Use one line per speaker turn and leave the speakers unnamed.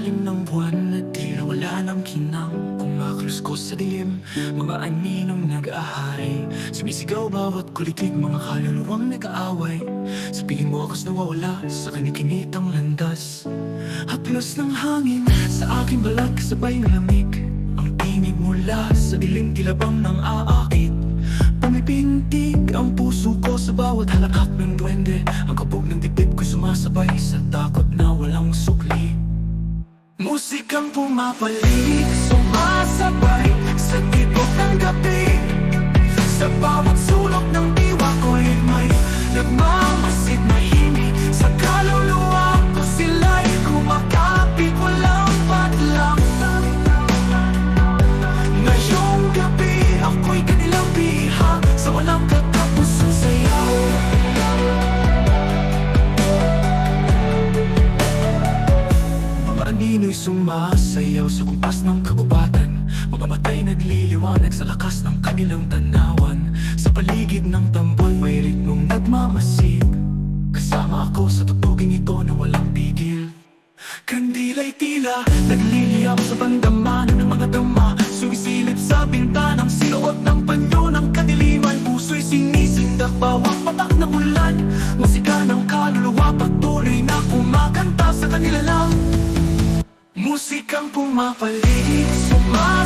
ilalim ng buwan na tila wala ng kinang. Kumakrus ko sa dilim, mga aninong nag-ahari Sumisigaw bawat kulitig, mga kaluluwang nag-aaway. Sabihin mo ako's nawawala sa kanikinitang landas. Haplos ng hangin sa aking balat kasabay ng lamig. Ang tinig mula sa dilim tilabang ng aakit Musikang pumapalig, sumasabay sumasayaw sa kumpas ng kagubatan. Mamamatay nagliliwanag sa lakas ng kanilang tanawan. Sa paligid ng tambol may ritmong nagmamasid. Kasama ako sa tutuging ito na walang pigil. Kandila'y tila nagliliyap sa pandamanan ng mga dama Sumisilip sa bintanang sinuot ng panyo ng kadiliman. Puso'y sinisindak bawat patak ng ulan. Musika ng kaluluwa patuloy na kumakanta sa kanila lang Musikang pumapalig, sumasabay